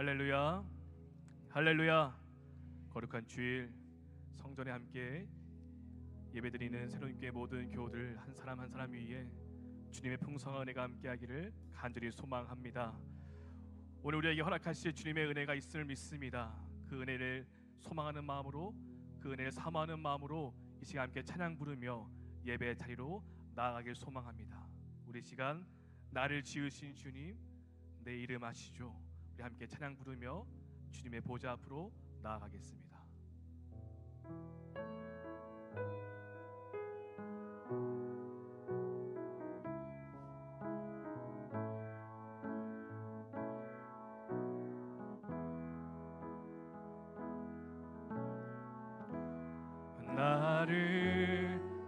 할렐루야. 할렐루야. 거룩한 주일 성전에 함께 예배드리는 새로운 교회 모든 교우들 한 사람 한 사람 위에 주님의 풍성한 은혜가 함께하기를 간절히 소망합니다. 오늘 우리에게 허락하실 주님의 은혜가 있음을 믿습니다. 그 은혜를 소망하는 마음으로 그 은혜를 사모하는 마음으로 이 시간 함께 찬양 부르며 예배 자리로 나아가길 소망합니다. 우리 시간 나를 지으신 주님 내 이름 아시죠 우리 함께 찬양 부르며 주님의 보좌 앞으로 나아가겠습니다.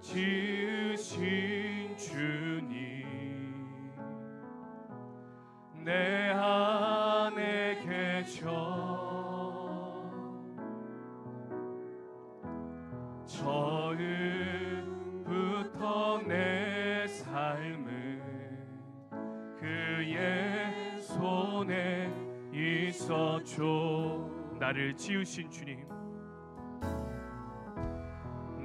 지으신 주님 내안 있었죠 나를 지으신 주님.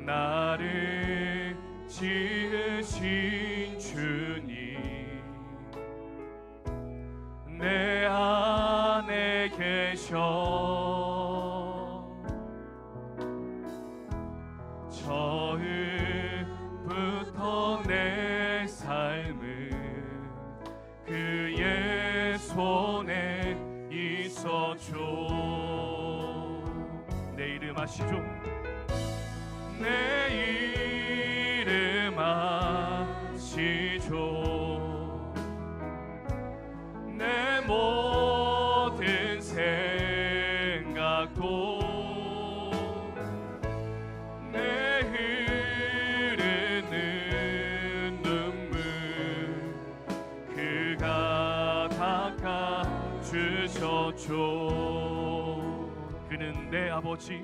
나를 지으신 주님. 내 안에 계셔 아시죠. 내 이름 아시죠. 내 모든 생각도 내 흐르는 눈물 그가 닦아 주셨죠. 그는 내 아버지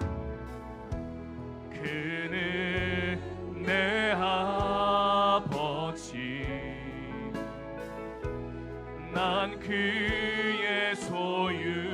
난 그의 소유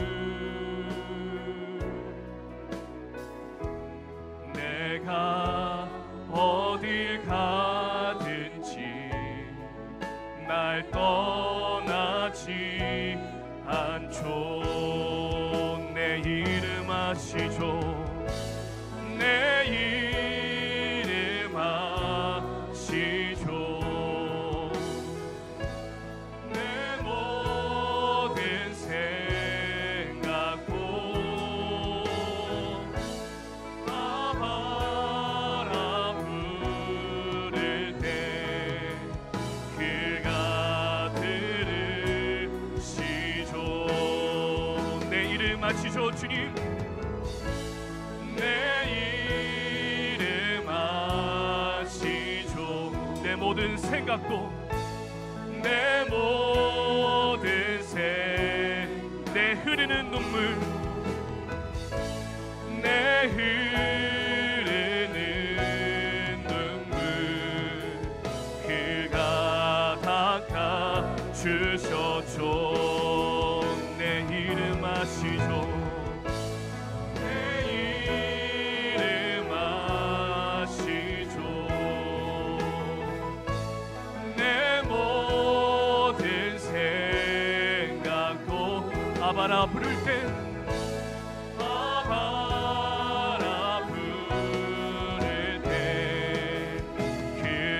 주님 내 이름 아시죠? 내 모든 생각도 내 모든 생내 흐르는 눈물 내 흐르는 바라 부를 때 아바라 부를 때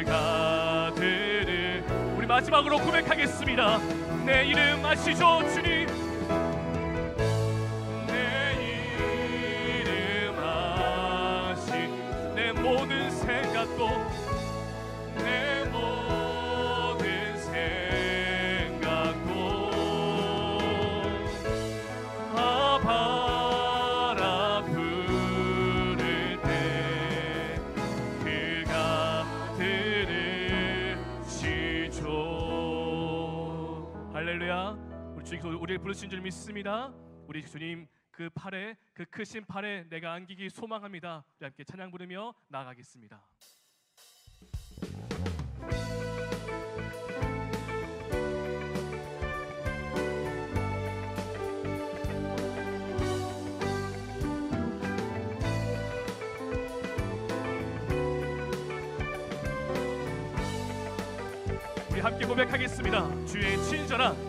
그가 들을 우리 마지막으로 고백하겠습니다. 내 이름 아시죠 주님 부르신 줄 믿습니다. 우리 주님 그 팔에 그 크신 팔에 내가 안기기 소망합니다. 우리 함께 찬양 부르며 나가겠습니다. 우리 함께 고백하겠습니다. 주의 친절한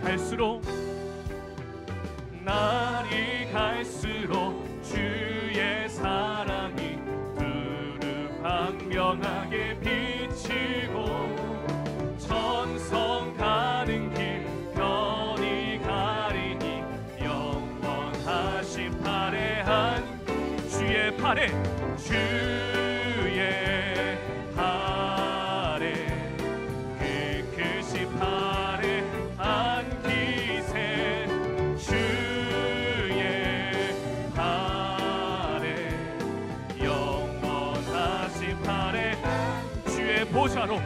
갈수록 보좌로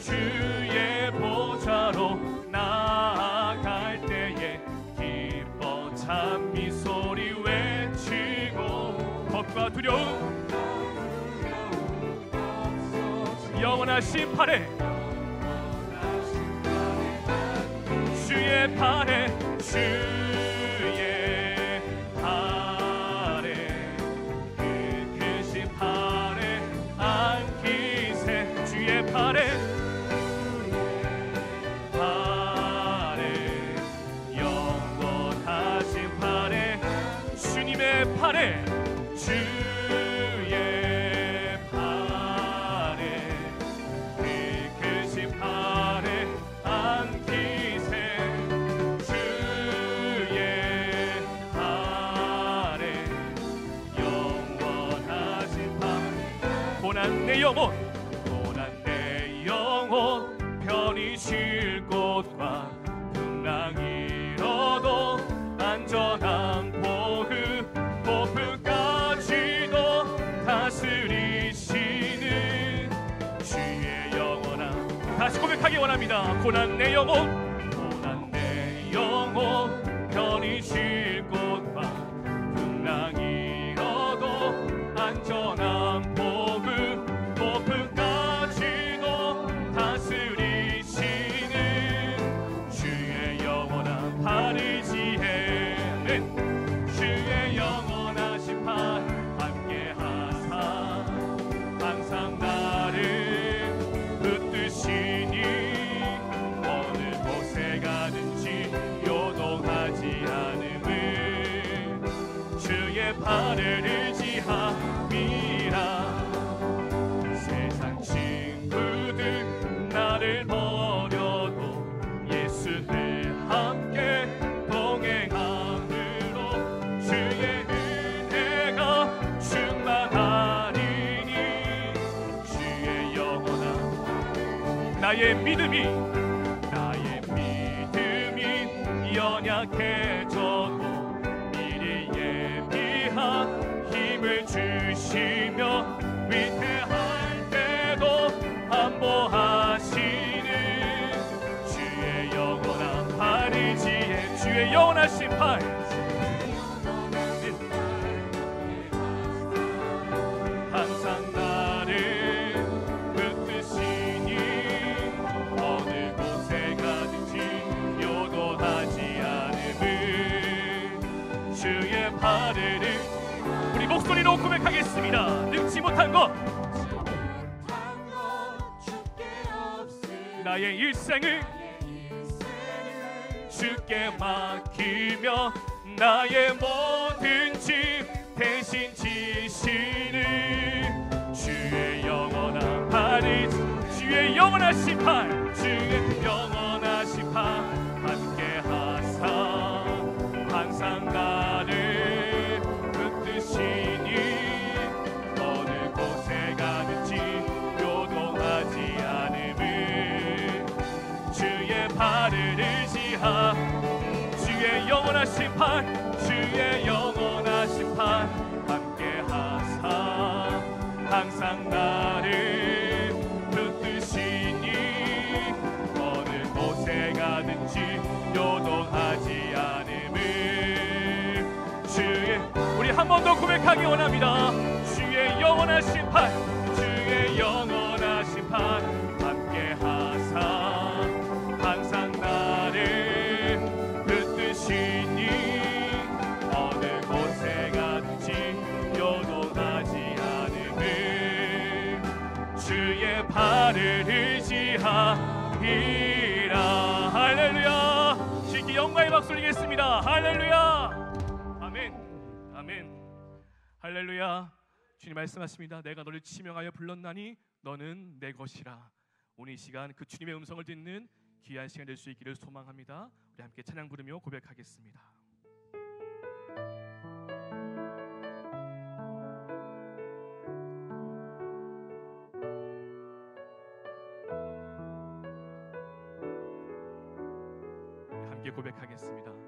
주의 보좌로 나아갈 때에 기뻐 찬미 소리 외치고 겁과 두려움 영원하신 팔에 고난 내 영혼 고난 내 영혼 편히 쉴 곳과 풍랑이 일어도 안전한 보흡 보프까지도 다스리시는 주의 영원한 다시 고백하기 원합니다. 고난 내 영혼 고난 내 영혼 위태할 때도 안보하시는 주의 영원한 팔이지에 주의 영원하신 팔 항상 나를 붙드시니 어느 곳에 가든지 요동하지 않음을 주의 팔을 우리 목소리로 고백하겠습니다. 능치 나의 일생을 주께 맡기며 나의 모든 짐 대신 지시는 주의 영원한 발이 주의 영원한 심판 주의 발을 의지하. 주의 영원하신 판 주의 영원하신 판 함께 하사. 항상 나를 붙드시니 어느 곳에 가든지 요동하지 않음을. 주의 우리 한 번 더 고백하기 원합니다. 주의 영원하신 판 할렐루야. 아멘. 아멘. 할렐루야. 주님 말씀하십니다. 내가 너를 지명하여 불렀나니 너는 내 것이라. 오늘 이 시간 그 주님의 음성을 듣는 귀한 시간 될 수 있기를 소망합니다. 우리 함께 찬양 부르며 고백하겠습니다. 함께 고백하겠습니다.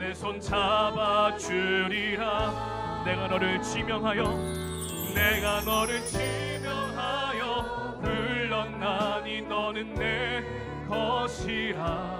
내 손 잡아주리라. 내가 너를 지명하여 내가 너를 지명하여 불렀나니 너는 내 것이라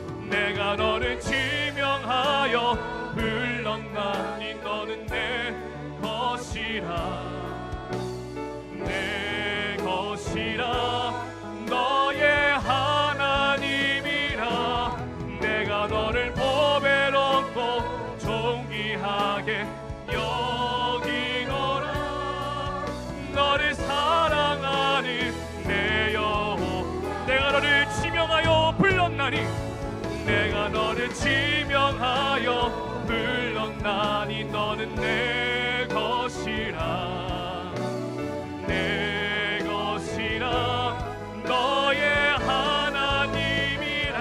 내가 너를 지명하여 불렀나니 너는 내 것이라. 내 것이라. 너의 하나님이라. 내가 너를 보배롭고 존귀하게 여기노라. 너를 사랑하는 내 여호. 내가 너를 지명하여 불렀나니 내가 너를 지명하여 불렀나니 너는 내 것이라. 내 것이라. 너의 하나님이라.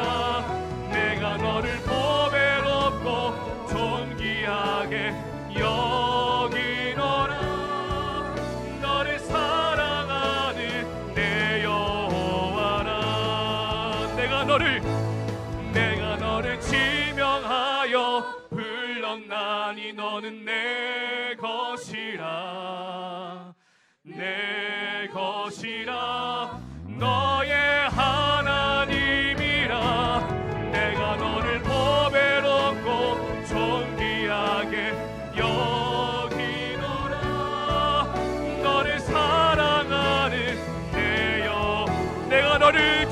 내가 너를 보배롭고 존귀하게 여기노라. 너를 사랑하는 내 여호와라. 내가 너를 나를 지명하여 불렀나니 너는 내 것이라. 내 것이라. 너의 하나님이라. 내가 너를 보배롭고 존귀하게 여기노라. 너를 사랑하는 내 여 내가 너를